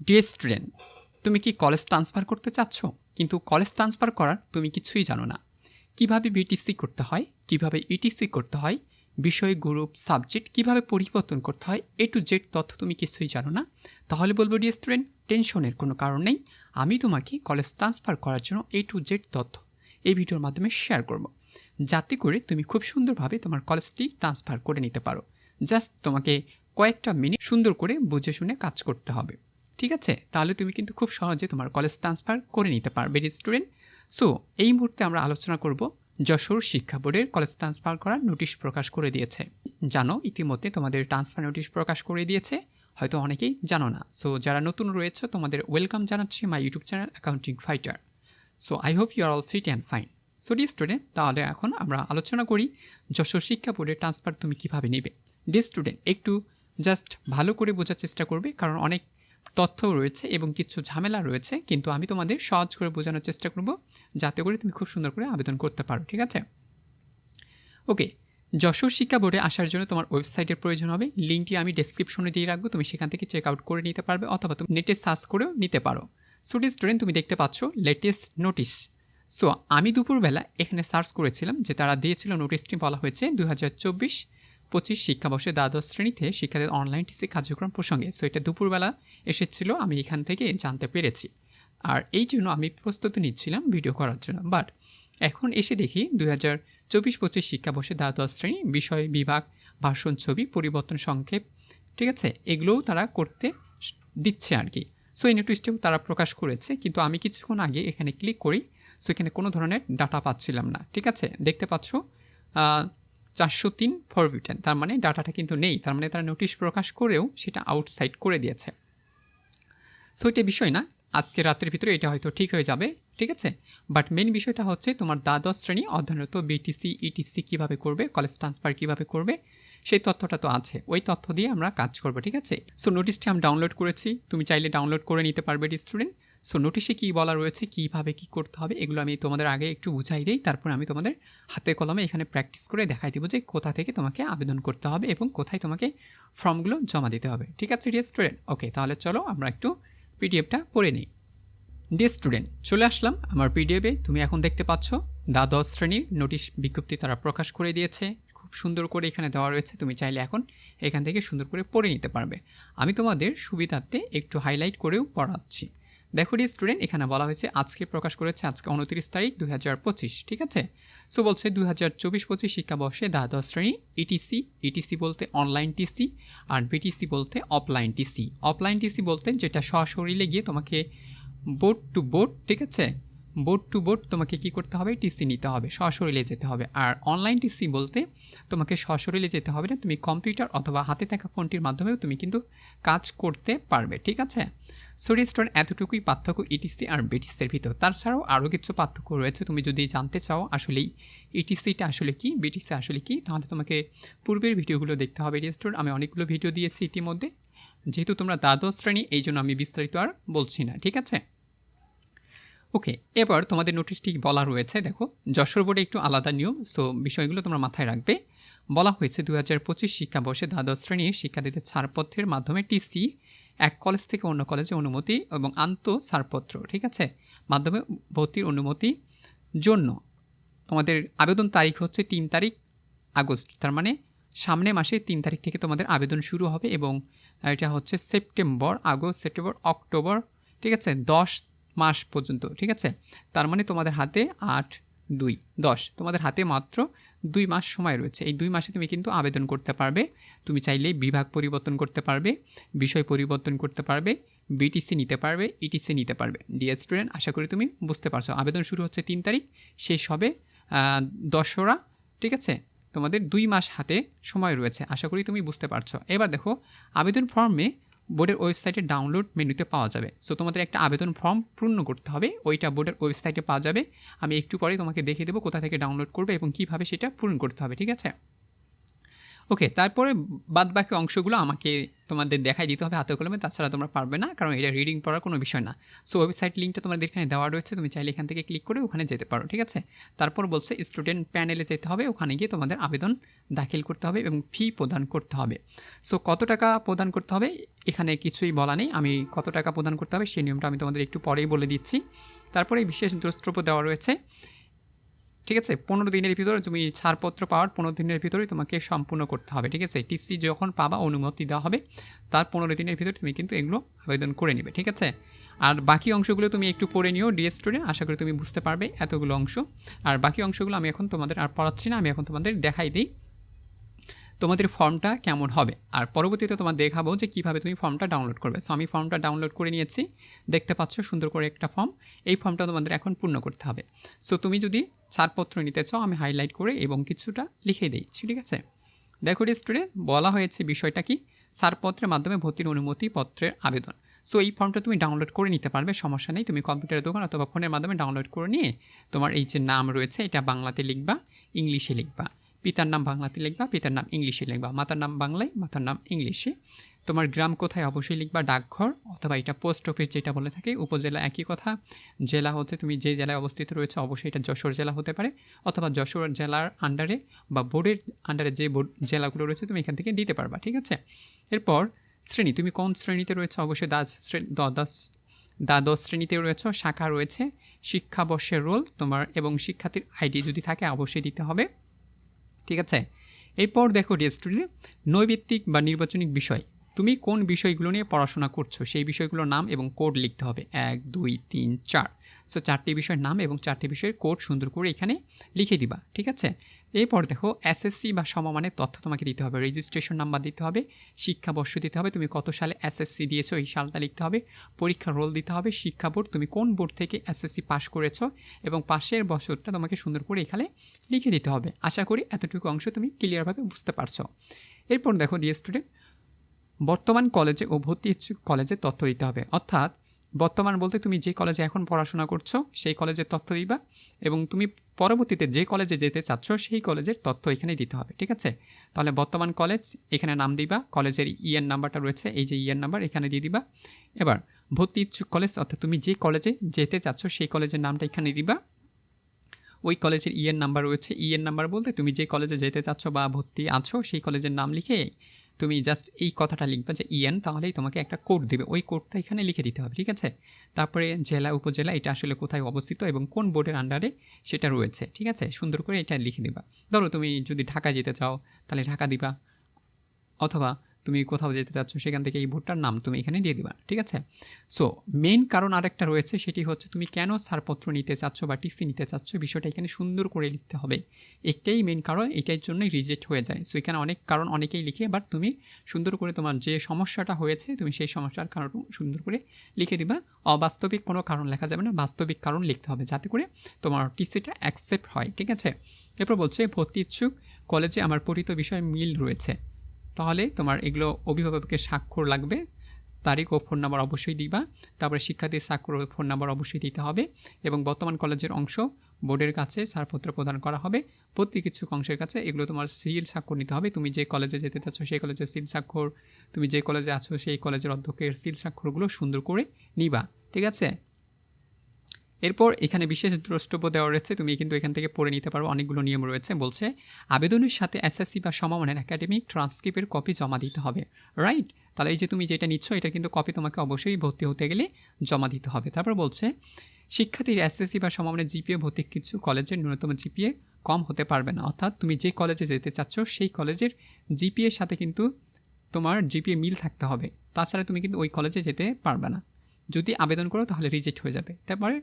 Dear student তুমি কি college transfer করতে চাচ্ছ? কিন্তু কলেজ ট্রান্সফার করার তুমি কিছুই জানো না। কীভাবে বিটিসি করতে হয়, কীভাবে ইটিসি করতে হয়, বিষয় গ্রুপ সাবজেক্ট কীভাবে পরিবর্তন করতে হয় এ টু জেড তথ্য তুমি কিছুই জানো না। তাহলে বলব ডিয়ার স্টুডেন্ট টেনশনের কোনো কারণ নেই। আমি তোমাকে কলেজ ট্রান্সফার করার জন্য এ টু জেড তথ্য এই ভিডিওর মাধ্যমে শেয়ার করব। যাতে করে তুমি খুব সুন্দরভাবে তোমার কলেজটি ট্রান্সফার করে নিতে পারো। জাস্ট তোমাকে কয়েকটা মিনিট সুন্দর করে বুঝে শুনে কাজ করতে হবে। ঠিক আছে? তাহলে তুমি কিন্তু খুব সহজে তোমার কলেজ ট্রান্সফার করে নিতে পারবে স্টুডেন্ট সো এই মুহূর্তে আমরা আলোচনা করব যশোর শিক্ষা বোর্ডের কলেজ ট্রান্সফার করার নোটিশ প্রকাশ করে দিয়েছে। জানো, ইতিমধ্যে তোমাদের ট্রান্সফার নোটিশ প্রকাশ করে দিয়েছে। হয়তো অনেকেই জানো না। সো যারা নতুন রয়েছে, তোমাদের ওয়েলকাম জানাচ্ছি my YouTube channel accounting fighter so I hope you are all fit and fine so dear student তাহলে এখন আমরা আলোচনা করি যশোর শিক্ষা বোর্ডের ট্রান্সফার তুমি কীভাবে নেবে। ডি স্টুডেন্ট একটু জাস্ট ভালো করে বোঝার চেষ্টা করবে, কারণ অনেক তথ্য রয়েছে এবং কিছু ঝামেলা রয়েছে, কিন্তু আমি তোমাদের সহজ করে বোঝানোর চেষ্টা করব, যাতে করে তুমি খুব সুন্দর করে আবেদন করতে পারো, ঠিক আছে? ওকে, যশোর শিক্ষা বোর্ডে আসার জন্য তোমার ওয়েবসাইটের প্রয়োজন হবে, লিঙ্কটি আমি ডেসক্রিপশনে দিয়ে রাখব, তুমি সেখান থেকে চেক আউট করে নিতে পারবে অথবা তুমি নেটে সার্চ করেও নিতে পারো। স্টুডেন্ট স্টুডেন্ট তুমি দেখতে পাচ্ছ লেটেস্ট নোটিশ সো আমি দুপুরবেলা এখানে সার্চ করেছিলাম যে তারা দিয়েছিল নোটিশটি বলা হয়েছে দু হাজার চব্বিশ পঁচিশ শিক্ষাবর্ষে দ্বাদশ শ্রেণীতে শিক্ষার্থীদের অনলাইন টিসি কার্যক্রম প্রসঙ্গে। সো এটা দুপুরবেলা এসেছিল, আমি এখান থেকে জানতে পেরেছি। আর এই জন্য আমি প্রস্তুতি নিচ্ছিলাম ভিডিও করার জন্য। বাট এখন এসে দেখি দুই হাজার চব্বিশ পঁচিশ শিক্ষাবর্ষে দ্বাদশ শ্রেণি, বিষয় বিভাগ, ভাষণ ছবি, পরিবর্তন সংক্ষেপ, ঠিক আছে? এগুলোও তারা করতে দিচ্ছে আর কি। সো এই নোটিশটিও তারা প্রকাশ করেছে, কিন্তু আমি কিছুক্ষণ আগে এখানে ক্লিক করি। সো এখানে কোনো ধরনের ডাটা পাচ্ছিলাম না, ঠিক আছে? দেখতে পাচ্ছ চারশো তিন ফরবিটেন তার মানে ডাটাটা কিন্তু নেই। তার মানে তারা নোটিশ প্রকাশ করেও সেটা আউটসাইড করে দিয়েছে। সো এটা বিষয় না। আজকে রাতের ভিতরে এটা হয়তো ঠিক হয়ে যাবে, ঠিক আছে? বাট মেন বিষয়টা হচ্ছে তোমার দ্বাদশ শ্রেণি অধ্যয়নরত বিটিসি ইটিসি কীভাবে করবে কলেজ ট্রান্সফার কীভাবে করবে, সেই তথ্যটা তো আছে। ওই তথ্য দিয়ে আমরা কাজ করব, ঠিক আছে? সো নোটিশটি আমি ডাউনলোড করেছি। তুমি চাইলে ডাউনলোড করে নিতে পারবে স্টুডেন্ট সো নোটিশে কী বলা রয়েছে? কীভাবে কী করতে হবে? এগুলো আমি তোমাদের আগে একটু বুঝাই দিই। তারপর আমি তোমাদের হাতে কলমে এখানে প্র্যাকটিস করে দেখাই দেবো যে কোথা থেকে তোমাকে আবেদন করতে হবে এবং কোথায় তোমাকে ফর্মগুলো জমা দিতে হবে। ঠিক আছে ডিয়ার স্টুডেন্ট ওকে তাহলে চলো আমরা একটু পিডিএফটা পড়ে নিই। ডিয়ার স্টুডেন্ট চলে আসলাম। আমার পিডিএফে তুমি এখন দেখতে পাচ্ছ, দ্বাদশ শ্রেণির নোটিশ বিজ্ঞপ্তি তারা প্রকাশ করে দিয়েছে। খুব সুন্দর করে এখানে দেওয়া রয়েছে। তুমি চাইলে এখন এখান থেকে সুন্দর করে পড়ে নিতে পারবে। আমি তোমাদের সুবিধার্থে একটু হাইলাইট করেও পড়াচ্ছি। দেখো ডি স্টুডেন্ট এখানে বলা হয়েছে আজকে প্রকাশ করেছে আজকে উনত্রিশ তারিখ দুই হাজার পঁচিশ, ঠিক আছে? সো বলছে দুই হাজার চব্বিশ পঁচিশ শিক্ষাবর্ষে দ্বাদশ শ্রেণি ইটিসি ইটিসি বলতে অনলাইন টিসি আর বিটিসি বলতে অফলাইন টিসি অফলাইন টিসি বলতে যেটা সশরীরে গিয়ে তোমাকে বোর্ড টু বোর্ড ঠিক আছে? বোর্ড টু বোর্ড তোমাকে কি করতে হবে? টিসি নিতে হবে, সশরীরে যেতে হবে। আর অনলাইন টিসি বলতে তোমাকে সশরীরে যেতে হবে না, তুমি কম্পিউটার অথবা হাতে থাকা ফোনটির মাধ্যমেও তুমি কিন্তু কাজ করতে পারবে, ঠিক আছে? স্টুডেন্ট এতটুকুই পার্থক্য ইটিসি আর বিটিসির ভিতর। তাছাড়াও আরও কিছু পার্থক্য রয়েছে, তুমি যদি জানতে চাও আসলেই ইটিসিটা আসলে কি বিটিসি আসলে কি, তাহলে তোমাকে পূর্বের ভিডিওগুলো দেখতে হবে। স্টুডেন্ট আমি অনেকগুলো ভিডিও দিয়েছি ইতিমধ্যে। যেহেতু তোমরা দ্বাদশ শ্রেণি, এই জন্য আমি বিস্তারিত আর বলছি না, ঠিক আছে? ওকে এবার তোমাদের নোটিশটি বলা রয়েছে, দেখো, যশোর বোর্ডে একটু আলাদা নিয়ম সো বিষয়গুলো তোমরা মাথায় রাখবে। বলা হয়েছে দু হাজার পঁচিশ শিক্ষাবর্ষে দ্বাদশ শ্রেণির শিক্ষার্থীদের ছাড়পত্রের মাধ্যমে টিসি এক কলেজ থেকে অন্য কলেজে অনুমতি এবং আন্ত ছাড়পত্র ঠিক আছে? মাধ্যমে ভর্তির অনুমতি জন্য। তোমাদের আবেদন তারিখ হচ্ছে তিন তারিখ, আগস্ট। তার মানে সামনে মাসে তিন তারিখ থেকে তোমাদের আবেদন শুরু হবে এবং এটা হচ্ছে সেপ্টেম্বর, আগস্ট, সেপ্টেম্বর, অক্টোবর, ঠিক আছে? দশ মাস পর্যন্ত, ঠিক আছে? তার মানে তোমাদের হাতে আট, দুই, দশ। তোমাদের হাতে মাত্র দুই মাস সময় রয়েছে। এই দুই মাসে তুমি কিন্তু আবেদন করতে পারবে। তুমি চাইলেই বিভাগ পরিবর্তন করতে পারবে, বিষয় পরিবর্তন করতে পারবে বিটিসি নিতে পারবে ইটিসি নিতে পারবে। ডিএস স্টুডেন্ট আশা করি তুমি বুঝতে পারছ। আবেদন শুরু হচ্ছে তিন তারিখ, শেষ হবে দশরা, ঠিক আছে? তোমাদের দুই মাস হাতে সময় রয়েছে। আশা করি তুমি বুঝতে পারছ। এবার দেখো, আবেদন ফর্মে বোর্ডের ওয়েবসাইটে ডাউনলোড মেনুতে পাওয়া যাবে। সো তোমাদের একটা আবেদন ফর্ম পূর্ণ করতে হবে। ওইটা বোর্ডের ওয়েবসাইটে পাওয়া যাবে। আমি একটু পরে তোমাকে দেখিয়ে দেবো কোথা থেকে ডাউনলোড করবে এবং কীভাবে সেটা পূরণ করতে হবে, ঠিক আছে? ওকে তারপরে বাদ বাকি অংশগুলো আমাকে তোমাদের দেখাই দিতে হবে হাতে কলমে, তাছাড়া তোমরা পারবে না, কারণ এটা রিডিং পড়ার কোনো বিষয় না। সো ওয়েবসাইট লিঙ্কটা তোমাদের এখানে দেওয়া রয়েছে, তুমি চাইলে এখান থেকে ক্লিক করে ওখানে যেতে পারো, ঠিক আছে? তারপর বলছে স্টুডেন্ট প্যানেলে যেতে হবে, ওখানে গিয়ে তোমাদের আবেদন দাখিল করতে হবে এবং ফি প্রদান করতে হবে। সো কত টাকা প্রদান করতে হবে? এখানে কিছুই বলা নেই, আমি কত টাকা প্রদান করতে হবে, সেই নিয়মটা আমি তোমাদের একটু পরেই বলে দিচ্ছি। তারপরে বিশেষ দ্রষ্টব্য দেওয়া রয়েছে ঠিক আছে? পনেরো দিনের ভিতরে তুমি ছাড়পত্র পাওয়ার পনেরো দিনের ভিতরে তোমাকে সম্পূর্ণ করতে হবে, ঠিক আছে? টিসি যখন পাবা অনুমতি দেওয়া হবে, তার পনেরো দিনের ভিতরে তুমি কিন্তু এগুলো আবেদন করে নেবে, ঠিক আছে? আর বাকি অংশগুলো তুমি একটু পড়ে নিও ডিএস স্টুডেন্ট, আশা করি তুমি বুঝতে পারবে এতগুলো অংশ। আর বাকি অংশগুলো আমি এখন তোমাদের আর পড়াচ্ছি না, আমি এখন তোমাদের দেখাই দিই। তোমাদের ফর্মটা কেমন হবে? আর পরবর্তীতে তোমার দেখাবো যে কীভাবে তুমি ফর্মটা ডাউনলোড করবে। সো আমি ফর্মটা ডাউনলোড করে নিয়েছি। দেখতে পাচ্ছ সুন্দর করে একটা ফর্ম। এই ফর্মটা তোমাদের এখন পূর্ণ করতে হবে। সো তুমি যদি ছাড়পত্র নিতে চাও, আমি হাইলাইট করে এবং কিছুটা লিখে দিচ্ছি ঠিক আছে? দেখো স্টুডেন্ট বলা হয়েছে বিষয়টা কি? ছাড়পত্রের মাধ্যমে ভর্তির অনুমতি পত্রের আবেদন। সো এই ফর্মটা তুমি ডাউনলোড করে নিতে পারবে, সমস্যা নেই। তুমি কম্পিউটারের দোকান অথবা ফোনের মাধ্যমে ডাউনলোড করে নিয়ে তোমার এই যে নাম রয়েছে, এটা বাংলাতে লিখবা, ইংলিশে লিখবা। পিতার নাম বাংলাতে লিখবা, পিতার নাম ইংলিশে লিখবা। মাতার নাম বাংলায়, মাতার নাম ইংলিশে। তোমার গ্রাম কোথায় অবশ্যই লিখবা, ডাকঘর, অথবা এটা পোস্ট অফিস যেটা বলে থাকে, উপজেলা একই কথা। জেলা হচ্ছে তুমি যে জেলায় অবস্থিত রয়েছে, অবশ্যই এটা যশোর জেলা হতে পারে, অথবা যশোর জেলার আন্ডারে বা বোর্ডের আন্ডারে যে বোর্ড জেলাগুলো রয়েছে, তুমি এখান থেকে দিতে পারবা, ঠিক আছে? এরপর, শ্রেণি, তুমি কোন শ্রেণীতে রয়েছে? অবশ্যই দাস দ্বাদশ দ্বাদশ শ্রেণীতে রয়েছে, শাখা রয়েছে, শিক্ষাবর্ষের রোল তোমার এবং শিক্ষার্থীর আইডি যদি থাকে, অবশ্যই দিতে হবে। ঠিক আছে? এরপর দেখো ডিয়ার স্টুডেন্ট বা নির্বাচনিক বিষয়। তুমি কোন বিষয়গুলো নিয়ে পড়াশোনা করছ? সেই বিষয়গুলোর নাম এবং কোড লিখতে হবে। এক, দুই, তিন, চার। সো চারটি বিষয়ের নাম এবং চারটি বিষয়ের কোড সুন্দর করে এখানে লিখে দিবা, ঠিক আছে? এরপর দেখো এসএসসি বা সমমানের তথ্য তোমাকে দিতে হবে। রেজিস্ট্রেশন নাম্বার দিতে হবে, শিক্ষাবর্ষ দিতে হবে, তুমি কত সালে এসএসসি দিয়েছ, এই সালটা লিখতে হবে, পরীক্ষার রোল দিতে হবে, শিক্ষা বোর্ড, তুমি কোন বোর্ড থেকে এসএসসি পাস করেছ, এবং পাশের বছরটা তোমাকে সুন্দর করে এখানে লিখে দিতে হবে। আশা করি এতটুকু অংশ তুমি ক্লিয়ারভাবে বুঝতে পারছ। এরপর দেখো ডিএ স্টুডেন্ট বর্তমান কলেজে ও ভর্তি ইচ্ছুক কলেজে তথ্য দিতে হবে। অর্থাৎ, বর্তমান বলতে তুমি যে কলেজে এখন পড়াশোনা করছ, সেই কলেজের তথ্য দিবা, এবং তুমি পরবর্তীতে যে কলেজে যেতে চাচ্ছ, সেই কলেজের তথ্য এখানে দিতে হবে, ঠিক আছে? তাহলে বর্তমান কলেজ, এখানে নাম দিবা, কলেজের ইএন নাম্বারটা রয়েছে, এই যে ইএন নাম্বার এখানে দিয়ে দিবা। এবার, ভর্তি ইচ্ছুক কলেজ, অর্থাৎ তুমি যে কলেজে যেতে চাচ্ছ, সেই কলেজের নামটা এখানে দিবা। ওই কলেজের ইএন নাম্বার রয়েছে ইএন নাম্বার বলতে তুমি যে কলেজে যেতে চাচ্ছ বা ভর্তি আছো, সেই কলেজের নাম লিখে তুমি জাস্ট এই কথাটা লিখবা যে ইএন তাহলেই তোমাকে একটা কোড দেবে। ওই কোডটা এখানে লিখে দিতে হবে, ঠিক আছে? তারপরে জেলা, উপজেলা, এটা আসলে কোথায় অবস্থিত এবং কোন বোর্ডের আন্ডারে সেটা রয়েছে, ঠিক আছে? সুন্দর করে এটা লিখে দিবা। ধরো তুমি যদি ঢাকা যেতে চাও, তাহলে ঢাকা দিবা। অথবা তুমি কোথাও যেতে চাচ্ছ সেখান থেকে এই ভোটটার নাম তুমি এখানে দিয়ে দিবা। ঠিক আছে? সো মেন কারণ আরেকটা রয়েছে, সেটি হচ্ছে তুমি কেন ছাড়পত্র নিতে চাচ্ছ বা টিসি নিতে চাচ্ছ, বিষয়টা এখানে সুন্দর করে লিখতে হবে। একটাই মেন কারণ, এটার জন্যই রিজেক্ট হয়ে যায়। সো এখানে অনেক কারণ অনেকেই লিখে বাট তুমি সুন্দর করে তোমার যে সমস্যাটা হয়েছে, তুমি সেই সমস্যার কারণ সুন্দর করে লিখে দিবা। অবাস্তবিক কোনো কারণ লেখা যাবে না, বাস্তবিক কারণ লিখতে হবে, যাতে করে তোমার টিসিটা অ্যাকসেপ্ট হয়। ঠিক আছে? এরপর বলছে, ভর্তি ইচ্ছুক, কলেজে আমার পঠিত বিষয়ে মিল রয়েছে। তাহলে তোমার এগুলো অভিভাবকের স্বাক্ষর লাগবে। তারিখ ও ফোন নাম্বার অবশ্যই দিবা। তারপরে শিক্ষার্থীর স্বাক্ষর ও ফোন নাম্বার অবশ্যই দিতে হবে এবং বর্তমান কলেজের অংশ বোর্ডের কাছে ছাড়পত্র প্রদান করা হবে। প্রতি কিছু অংশের কাছে এগুলো তোমার সিল স্বাক্ষর নিতে হবে। তুমি যে কলেজে যেতে চাচ্ছ সেই কলেজের সিল স্বাক্ষর, তুমি যে কলেজে আছো সেই কলেজের অধ্যক্ষের সিল স্বাক্ষরগুলো সুন্দর করে নিবা। ঠিক আছে? এরপর এখানে বিশেষ দ্রষ্টব্য দেওয়া রয়েছে, তুমি কিন্তু এখান থেকে পড়ে নিতে পারো, অনেকগুলো নিয়ম রয়েছে, বলছে, আবেদনের সাথে এসএসসি বা সমমানের একাডেমিক ট্রান্সক্রিপ্টের কপি জমা দিতে হবে। রাইট তাহলে এই যে তুমি যেটা নিচ্ছ, এটা কিন্তু কপি তোমাকে অবশ্যই ভর্তি হতে গেলে জমা দিতে হবে। তারপর বলছে, শিক্ষার্থীর এসএসসি বা সমমানের জিপিএ ভর্তি কিছু কলেজের ন্যূনতম জিপিএ কম হতে পারবে না। অর্থাৎ তুমি যে কলেজে যেতে চাচ্ছ, সেই কলেজের জিপিএর সাথে কিন্তু তোমার জিপিএ মিল থাকতে হবে। তাছাড়া তুমি কিন্তু ওই কলেজে যেতে পারবে না। যদি আবেদন করো তাহলে রিজেক্ট হয়ে যাবে। তারপরে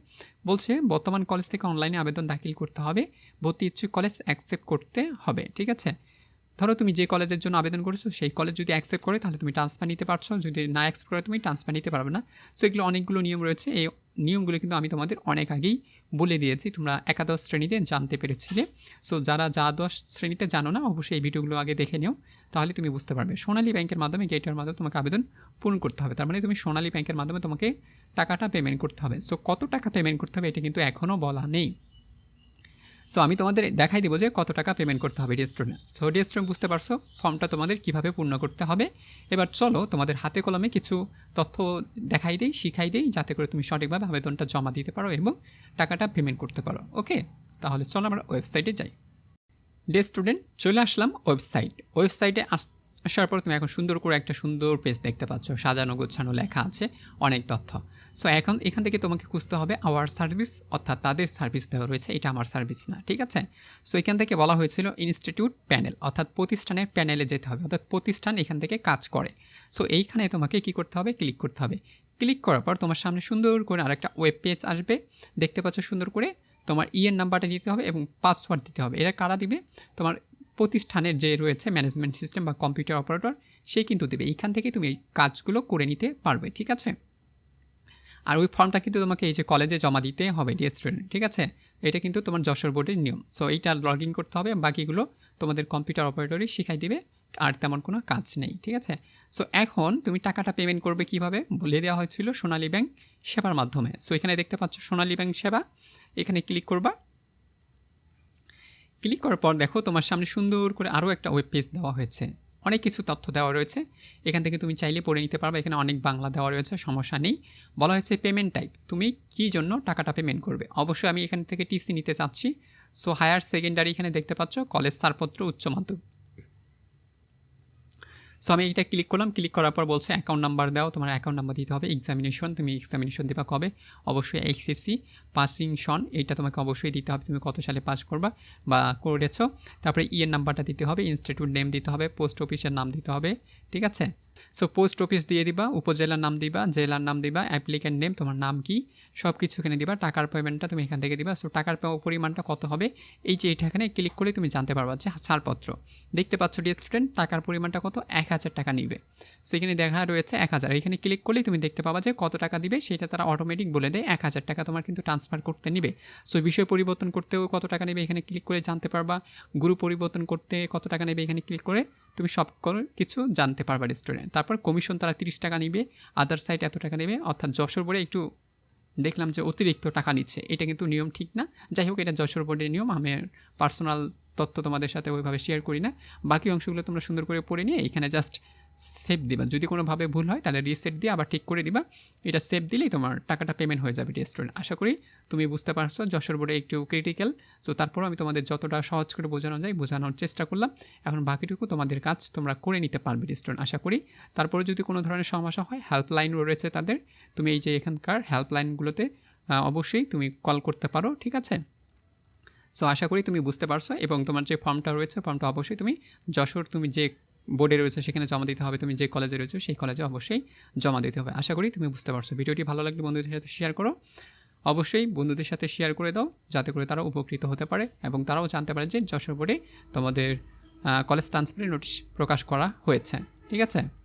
বলছে, বর্তমান কলেজ থেকে অনলাইনে আবেদন দাখিল করতে হবে, ভর্তি ইচ্ছুক কলেজ অ্যাকসেপ্ট করতে হবে, ঠিক আছে? ধরো তুমি যে কলেজের জন্য আবেদন করেছ, সেই কলেজ যদি অ্যাকসেপ্ট করে তাহলে তুমি ট্রান্সফার নিতে পারছ, যদি না অ্যাকসেপ্ট করে তুমি ট্রান্সফার নিতে পারবে না। সো এগুলো অনেকগুলো নিয়ম রয়েছে, এই নিয়মগুলো কিন্তু আমি তোমাদের অনেক আগেই বলে দিয়েছি, তোমরা একাদশ শ্রেণীতে জানতে পেরেছিলে। সো যারা দ্বাদশ শ্রেণীতে জানো না, অবশ্যই এই ভিডিওগুলো আগে দেখে নিও, তাহলে তুমি বুঝতে পারবে। সোনালী ব্যাংকের মাধ্যমে, গেটের মাধ্যমে তোমাকে আবেদন পূরণ করতে হবে। তার মানে তুমি সোনালী ব্যাংকের মাধ্যমে তোমাকে টাকাটা পেমেন্ট করতে হবে। সো কত টাকা পেমেন্ট করতে হবে, এটা কিন্তু এখনও বলা নেই। সো আমি তোমাদের দেখাই দেবো যে কত টাকা পেমেন্ট করতে হবে রেস্টুরেন্ট সো রেস্টুরেন্ট বুঝতে পারছ ফর্মটা তোমাদের কীভাবে পূর্ণ করতে হবে। এবার চলো, তোমাদের হাতে কলমে কিছু তথ্য দেখাই দেই, শিখাই দেই, যাতে করে তুমি সঠিকভাবে আবেদনটা জমা দিতে পারো এবং টাকাটা পেমেন্ট করতে পারো ওকে তাহলে চলো আমরা ওয়েবসাইটে যাই। ডে স্টুডেন্ট চলে আসলাম ওয়েবসাইট ওয়েবসাইটে আস- আসার পর তুমি এখন সুন্দর করে একটা সুন্দর পেজ দেখতে পাচ্ছ। সাজানো গোছানো লেখা আছে, অনেক তথ্য। সো এখন এখান থেকে তোমাকে খুঁজতে হবে আওয়ার সার্ভিস অর্থাৎ তাদের সার্ভিস দেওয়া রয়েছে। এটা আমার সার্ভিস না, ঠিক আছে? সো এখান থেকে বলা হয়েছিল ইনস্টিটিউট প্যানেল অর্থাৎ প্রতিষ্ঠানের প্যানেলে যেতে হবে, অর্থাৎ প্রতিষ্ঠান এখান থেকে কাজ করে। সো এইখানে তোমাকে কি করতে হবে? ক্লিক করতে হবে। ক্লিক করার পর তোমার সামনে সুন্দর করে আরেকটা ওয়েব পেজ আসবে। দেখতে পাচ্ছ সুন্দর করে তোমার ইয়ের নাম্বারটা দিতে হবে এবং পাসওয়ার্ড দিতে হবে। এরা কারা দিবে? তোমার প্রতিষ্ঠানের যে রয়েছে ম্যানেজমেন্ট সিস্টেম বা কম্পিউটার অপারেটর সে কিন্তু দেবে। এইখান থেকে তুমি এই কাজগুলো করে নিতে পারবে, ঠিক আছে? আর ওই ফর্মটা কিন্তু তোমাকে এই যে কলেজে জমা দিতে হবে ডি স্টুডেন্ট ঠিক আছে? এটা কিন্তু তোমার যশোর বোর্ডের নিয়ম। সো এইটা লগ ইন করতে হবে, বাকিগুলো তোমাদের কম্পিউটার অপারেটরই শিখাই দিবে, আর তেমন কোনো কাজ নেই, ঠিক আছে? সো এখন তুমি টাকাটা পেমেন্ট করবে কীভাবে? বলে দেওয়া হয়েছিল সোনালী ব্যাংক সেবার মাধ্যমে। সো এখানে দেখতে পাচ্ছ সোনালী ব্যাংক সেবা। এখানে ক্লিক করবা। ক্লিক করার পর দেখো তোমার সামনে সুন্দর করে আরও একটা ওয়েব পেজ দেওয়া হয়েছে। অনেক কিছু তথ্য দেওয়া রয়েছে। এখান থেকে তুমি চাইলে পড়ে নিতে পারবে। এখানে অনেক বাংলা দেওয়া রয়েছে, সমস্যা নেই। বলা হয়েছে পেমেন্ট টাইপ তুমি কি জন্য টাকাটা পেমেন্ট করবে? অবশ্যই আমি এখান থেকে টিসি নিতে চাচ্ছি। সো হায়ার সেকেন্ডারি এখানে দেখতে পাচ্ছ কলেজ ছাড়পত্র, উচ্চ মাধ্যমিক। সো আমি এটা ক্লিক করলাম ক্লিক করার পর বলছে অ্যাকাউন্ট নাম্বার দাও, তোমার অ্যাকাউন্ট নাম্বার দিতে হবে এক্সামিনেশন তুমি এক্সামিনেশন দেবা কবে? অবশ্যই এইচএসসি পাসিং সন এটা তোমাকে অবশ্যই দিতে হবে, তুমি কত সালে পাস করবা বা করেছ। তারপরে ইয়ের নাম্বারটা দিতে হবে ইনস্টিটিউট নেম দিতে হবে পোস্ট অফিসের নাম দিতে হবে, ঠিক আছে? সো পোস্ট অফিস দিয়ে দিবা, উপজেলার নাম দিবা, জেলার নাম দিবা অ্যাপ্লিক্যান্ট নেম তোমার নাম কি সব কিছু এখানে দিবা, টাকার পেমেন্টটা তুমি এখান থেকে দিবা। সো টাকার পরিমাণটা কত হবে, এই যে এখানে ক্লিক করে তুমি জানতে পারবা যে ছাড়পত্র। দেখতে পাচ্ছ ডি স্টুডেন্ট টাকার পরিমাণটা কত, এক হাজার টাকা নিবে। সো এখানে দেখা রয়েছে এক হাজার। এখানে ক্লিক করলেই তুমি দেখতে পাবা যে কত টাকা দিবে, সেটা তারা অটোমেটিক বলে দেয়, এক হাজার টাকা তোমার কিন্তু ট্রান্সফার করতে নিবে। সো বিষয় পরিবর্তন করতেও কত টাকা নেবে এখানে ক্লিক করে জানতে পারবা গ্রুপ পরিবর্তন করতে কত টাকা নেবে এখানে ক্লিক করে, তুমি সব কিছু জানতে পারবা রেস্টুরেন্ট তারপর কমিশন তারা তিরিশ টাকা নেবে আদার সাইড এত টাকা নেবে। অর্থাৎ যশোর বোর্ডে একটু দেখলাম যে অতিরিক্ত টাকা নিচ্ছে। এটা কিন্তু নিয়ম ঠিক না। যাই হোক, এটা যশোর বোর্ডের নিয়ম। আমি পার্সোনাল তথ্য তোমাদের সাথে ওইভাবে শেয়ার করি না। বাকি অংশগুলো তোমরা সুন্দর করে পড়ে নিয়ে এখানে জাস্ট সেভ দিবা। যদি কোনোভাবে ভুল হয়, তাহলে রিসেট দিয়ে আবার ঠিক করে দিবা। এটা সেভ দিলেই তোমার টাকাটা পেমেন্ট হয়ে যাবে রেস্টুরেন্ট আশা করি তুমি বুঝতে পারছ, যশোর বোর্ডে একটু ক্রিটিক্যাল সো তারপরও আমি তোমাদের যতটা সহজ করে বোঝানো যায়, বোঝানোর চেষ্টা করলাম। এখন বাকিটুকু তোমাদের কাজ তোমরা করে নিতে পারবে রেস্টুরেন্ট আশা করি। তারপরে যদি কোনো ধরনের সমস্যা হয় হেল্পলাইন রয়েছে তাদের। তুমি এই যে এখানকার হেল্পলাইনগুলোতে অবশ্যই তুমি কল করতে পারো, ঠিক আছে? সো আশা করি তুমি বুঝতে পারছ। এবং তোমার যে ফর্মটা রয়েছে ফর্মটা অবশ্যই তুমি যশোর তুমি যে বোর্ডে রয়েছে, সেখানে জমা দিতে হবে। তুমি যে কলেজে রয়েছে, সেই কলেজে অবশ্যই জমা দিতে হবে। আশা করি তুমি বুঝতে পারছ। ভিডিওটি ভালো লাগলে বন্ধুদের সাথে শেয়ার করো। অবশ্যই বন্ধুদের সাথে শেয়ার করে দাও, যাতে করে তারা উপকৃত হতে পারে এবং তারাও জানতে পারে যে যশোর বোর্ডে তোমাদের কলেজ ট্রান্সফারের নোটিশ প্রকাশ করা হয়েছে। ঠিক আছে?